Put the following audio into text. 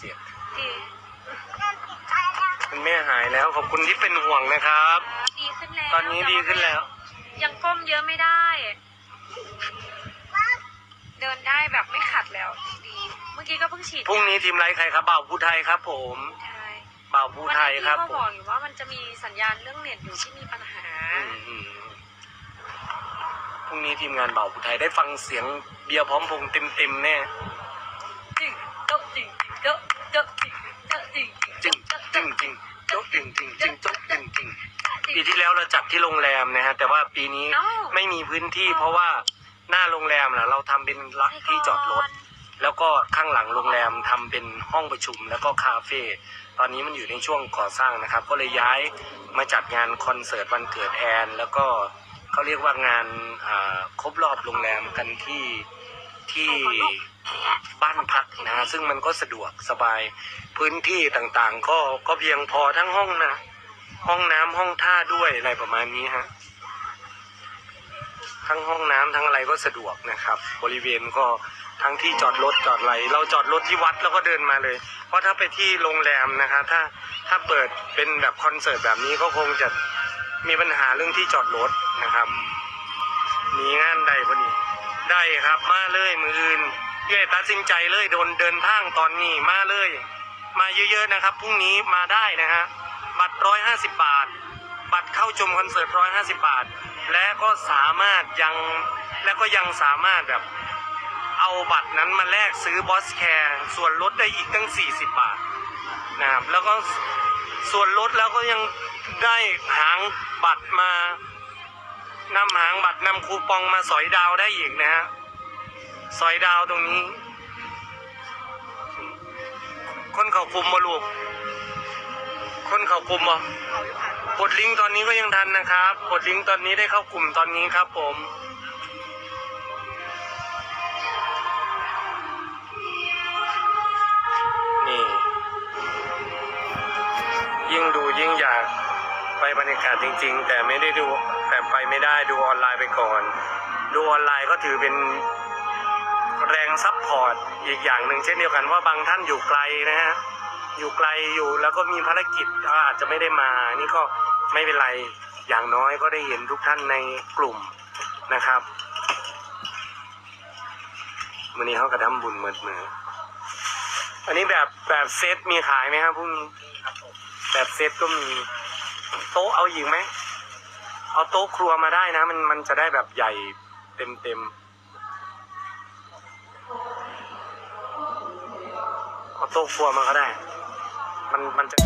เจ็ดดีคุณแม่หายแล้วขอบคุณที่เป็นห่วงนะครับ ดีขึ้นแล้วตอนนี้ดีขึ้นแล้ว ยังก้มเยอะไม่ได้ เดินได้แบบไม่ขัดแล้วดีเมื่อกี้ก็เพิ่งฉีดพรุ่งนี้ทีมไรใครครับบ่าวผู้ไทยครับผมใช่บ่าวผู้วันไทนี้ยพี่ครับเขาผบอมกอยู่ว่ามันจะมีสัญญาณเรื่องเน็ตอยู่ที่มีปัญหาอืมอืมพรุ่งนี้ทีมงานบ่าวผู้ไทยได้ฟังเสียงเบียร์พร้อมพงษ์เต็มๆแน่ จริงจริงจริงจริงโจ๊กจริงจริงจริงจกจริงจริงปีที่แล้วเราจัดที่โรงแรมนะฮะแต่ว่าปีนี้ไม่มีพื้นที่เพราะว่าหน้าโรงแรมนะเราทำเป็นละที่จอดรถ แล้วก็ข้างหลังโรงแรมทำเป็นห้องประชุมแล้วก็คาเฟ่ตอนนี้มันอยู่ในช่วงก่อสร้างนะครับ ก็เลยย้ายมาจัดงานคอนเสิร์ตวันเกิดแอน แล้วก็เขาเรียกว่างานครบรอบโรงแรมกันที่ ที่บ้านพักนะ ซึ่งมันก็สะดวกสบายพื้นที่ต่างๆ ก็ก็เพียงพอทั้งห้องนะ ห้องน้ำห้องท่าด้วยอะไรประมาณนี้ฮะทั้งห้องน้ำทั้งอะไรก็สะดวกนะครับ บริเวณก็ทั้งที่จอดรถจอดอะไร เราจอดรถที่วัดแล้วก็เดินมาเลย เพราะถ้าไปที่โรงแรมนะครับถ้าถ้าเปิดเป็นแบบคอนเสิร์ตแบบนี้ก็คงจะมีปัญหาเรื่องที่จอดรถนะครับ มีงานใดพอดี ได้ครับมาเลยมืออื่นเย้ตัดสินใจเลยโดนเดินทางตอนนี้มาเลย มาเยอะๆนะครับพรุ่งนี้มาได้นะฮะบัตรร้อยห้าสิบบาท บัตรเข้าชมคอนเสิร์ตร้อยห้าสิบาท และก็สามารถยังและก็ยังสามารถแบบเอาบัตรนั้นมาแลกซื้อบอสแคร์ส่วนลดได้อีกตั้ง 40 บาทนะครับแล้วก็ส่วนลดแล้วก็ยังได้หางบัตรมา นำหางบัตรนำคูปองมาสอยดาวได้อีกนะฮะสอยดาวตรงนี้ คนเขาคุมมาลูก คนเขาคุมบ่กดลิงก์ตอนนี้ก็ยังทันนะครับกดลิงก์ตอนนี้ได้เข้ากลุ่มตอนนี้ครับผมนี่ยิ่งดูยิ่งอยาก ไปบรรยากาศจริง ๆ แต่ไม่ได้ดูแต่ไปไม่ได้ดูออนไลน์ไปก่อน ดูออนไลน์ก็ถือเป็นแรงซับพอร์ตอีกอย่างหนึ่งเช่นเดียวกันว่าบางท่านอยู่ไกลนะฮะอยู่ไกลอยู่แล้วก็มีภารกิจอาจจะไม่ได้มา นี่ก็ไม่เป็นไรอย่างน้อยก็ได้เห็นทุกท่านในกลุ่มนะครับวันนี้เขากระทำบุญเหมือนมืออันนี้แบบแบบเซตมีขายไหมครับพรุ่งนี้แบบเซตก็มี โต๊ะเอายิงไหมเอาโต๊ะครัวมาได้นะ มันมันจะได้แบบใหญ่เต็มเต็มเอาโต๊ะครัวมาก็ได้ มันมันจะ